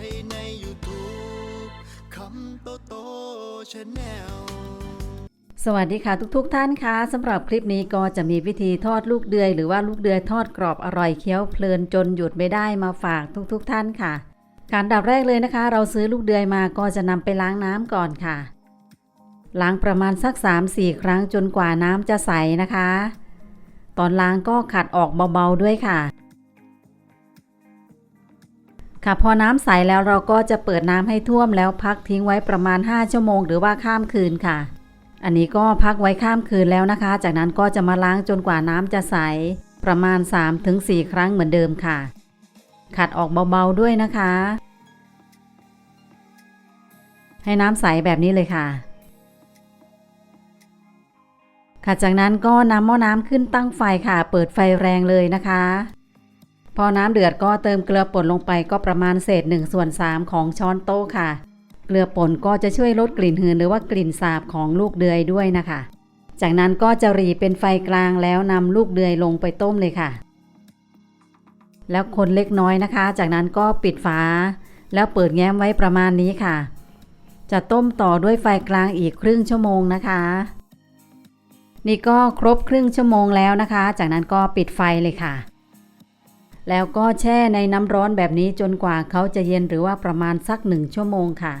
ใน YouTube คำโตโตชาแนลสวัสดีค่ะทุกๆทท่านคะสำหรับคลิปนี้ก็จะมีวิธีทอดลูกเดือย หรือว่าลูกเดือยทอดกรอบอร่อยเคี้ยวเพลินจนหยุดไม่ได้มาฝากทุกๆทท่านค่ะการดับแรกเลยนะคะ เราซื้อลูกเดือยมาก็จะนำไปล้างน้ำก่อนค่ะล้างประมาณสัก 3-4 ครั้งจนกว่าน้ำจะใสนะคะ ตอนล้างก็ขัดออกเบาๆด้วยค่ะ ค่ะพอน้ำใสแล้วเราก็จะเปิดน้ำให้ท่วมแล้วพักทิ้งไว้ประมาณ 5 ชั่วโมงหรือว่าข้ามคืนค่ะ อันนี้ก็พักไว้ข้ามคืนแล้วนะคะ จากนั้นก็จะมาล้างจนกว่าน้ำจะใส ประมาณ 3-4 ครั้งเหมือนเดิมค่ะ ขัดออกเบาๆด้วยนะคะ ให้น้ำใสแบบนี้เลยค่ะ ค่ะจากนั้นก็นำหม้อน้ำขึ้นตั้งไฟค่ะ เปิดไฟแรงเลยนะคะ อน้ำเดือดก็เติมเกลือป่นลงไปก็ประมาณเศษ1ส่วน3ของช้อนโต๊ะค่ะ เกลือป่นก็จะช่วยลดกลิ่นหืนหรือว่ากลิ่นสาบของลูกเดือยด้วยนะคะ จากนั้นก็จะรีเป็นไฟกลางแล้วนำลูกเดือยลงไปต้มเลยค่ะ แล้วคนเล็กน้อยนะคะ จากนั้นก็ปิดฝา แล้วเปิดแง้มไว้ประมาณนี้ค่ะ จะต้มต่อด้วยไฟกลางอีกครึ่งชั่วโมงนะคะ นี่ก็ครบครึ่งชั่วโมงแล้วนะคะ จากนั้นก็ปิดไฟเลยค่ะ แล้วก็แช่ในน้ำร้อนแบบนี้จนกว่าเขาจะเย็นหรือว่าประมาณสักหนึ่งชั่วโมงค่ะ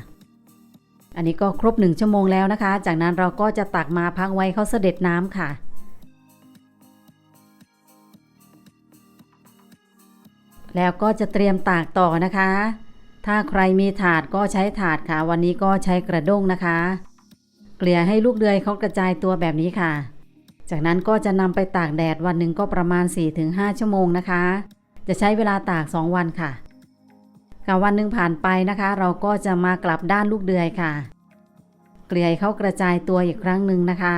อันนี้ก็ครบหนึ่งชั่วโมงแล้วนะคะ จากนั้นเราก็จะตักมาพักไว้เขาเสด็จน้ำค่ะ แล้วก็จะเตรียมตากต่อนะคะ ถ้าใครมีถาดก็ใช้ถาดค่ะ วันนี้ก็ใช้กระด้งนะคะ เกลี่ยให้ลูกเดือยเขากระจายตัวแบบนี้ค่ะ จากนั้นก็จะนำไปตากแดดวันหนึ่งก็ประมาณ 4-5 ชั่วโมงนะคะ จะใช้เวลาตาก 2 วันค่ะค่ะวันหนึ่งผ่านไปนะคะ เราก็จะมากลับด้านลูกเดือยค่ะ เกลี่ยให้เขากระจายตัวอีกครั้งหนึ่งนะคะ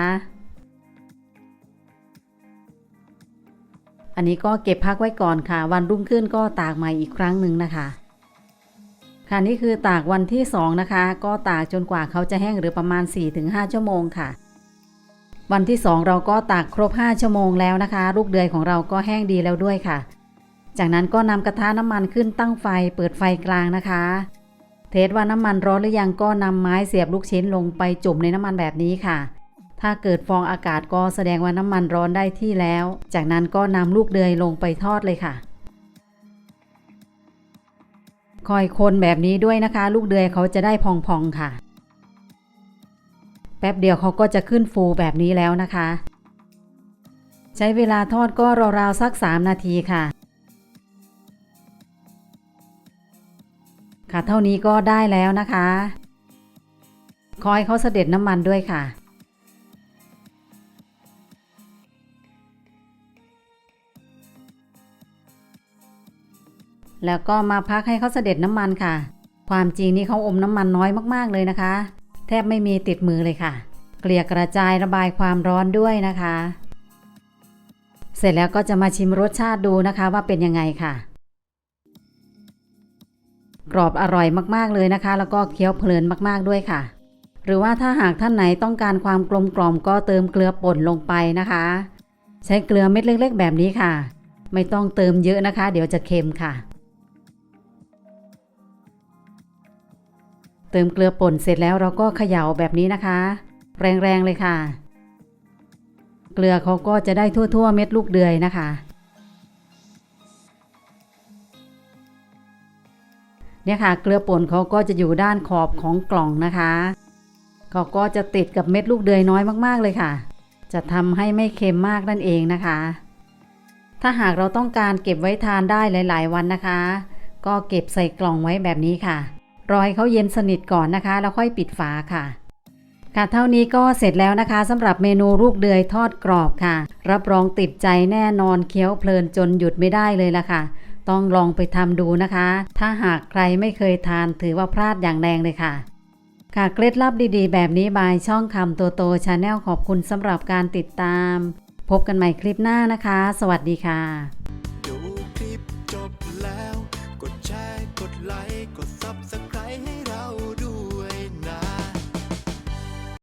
อันนี้ก็เก็บพักไว้ก่อนค่ะ วันรุ่งขึ้นก็ตากใหม่อีกครั้งหนึ่งนะคะ ค่ะนี่คือตากวันที่2นะคะ ก็ตากจนกว่าเขาจะแห้งหรือประมาณ 4-5 ชั่วโมงค่ะวันที่ 2 เราก็ตากครบ 5 ชั่วโมงแล้วนะคะ ลูกเดือยของเราก็แห้งดีแล้วด้วยค่ะ จากนั้นก็นำกระทะน้ำมันขึ้นตั้งไฟเปิดไฟกลางนะคะ เทสว่าน้ำมันร้อนหรือยังก็นำไม้เสียบลูกชิ้นลงไปจุ่มในน้ำมันแบบนี้ค่ะ ถ้าเกิดฟองอากาศก็แสดงว่าน้ำมันร้อนได้ที่แล้ว จากนั้นก็นำลูกเดือยลงไปทอดเลยค่ะ คอยคนแบบนี้ด้วยนะคะ ลูกเดือยเขาจะได้พองๆค่ะ แป๊บเดียวเขาก็จะขึ้นฟูแบบนี้แล้วนะคะ ใช้เวลาทอดก็ราวๆสัก 3 นาทีค่ะ ค่ะ เท่านี้ก็ได้แล้วนะคะคอยเขาเสด็จน้ำมันด้วยค่ะ แล้วก็มาพักให้เขาเสด็จน้ำมันค่ะ ความจริงนี่เขาอมน้ำมันน้อยมากๆเลยนะคะ แทบไม่มีติดมือเลยค่ะ เกลี่ยกระจายระบายความร้อนด้วยนะคะ เสร็จแล้วก็จะมาชิมรสชาติดูนะคะว่าเป็นยังไงค่ะ กรอบอร่อยมากๆเลยนะคะ แล้วก็เคี้ยวเพลินมากๆด้วยค่ะ หรือว่าถ้าหากท่านไหนต้องการความกลมกล่อมก็เติมเกลือป่นลงไปนะคะ ใช้เกลือเม็ดเล็ก ๆ แบบนี้ค่ะ ไม่ต้องเติมเยอะนะคะ เดี๋ยวจะเค็มค่ะ เติมเกลือป่นเสร็จแล้วเราก็เขย่าแบบนี้นะคะ แรงๆเลยค่ะ เกลือเขาก็จะได้ทั่ว ๆ เม็ดลูกเดือยนะคะ เนี่ยค่ะ เกลือป่นเขาก็จะอยู่ด้านขอบของกล่องนะคะเขาก็จะติดกับเม็ดลูกเดือยน้อยมากๆเลยค่ะ จะทำให้ไม่เค็มมากนั่นเองนะคะ ถ้าหากเราต้องการเก็บไว้ทานได้หลาย ๆ วันนะคะ ก็เก็บใส่กล่องไว้แบบนี้ค่ะ รอให้เขาเย็นสนิทก่อนนะคะ แล้วค่อยปิดฝาค่ะค่ะเท่านี้ก็เสร็จแล้วนะคะสำหรับเมนูลูกเดือยทอดกรอบค่ะ รับรองติดใจแน่นอนเคี้ยวเพลินจนหยุดไม่ได้เลยล่ะค่ะ ต้องลองไปทำดูนะคะ ถ้าหากใครไม่เคยทานถือว่าพลาดอย่างแรงเลยค่ะค่ะเคล็ดลับดีๆ แบบนี้บายช่องคำตัวโตชาแนลขอบคุณสำหรับการติดตาม พบกันใหม่คลิปหน้านะคะ สวัสดีค่ะ ดูคลิปจบแล้ว กดแชร์กดไลค์กดซับส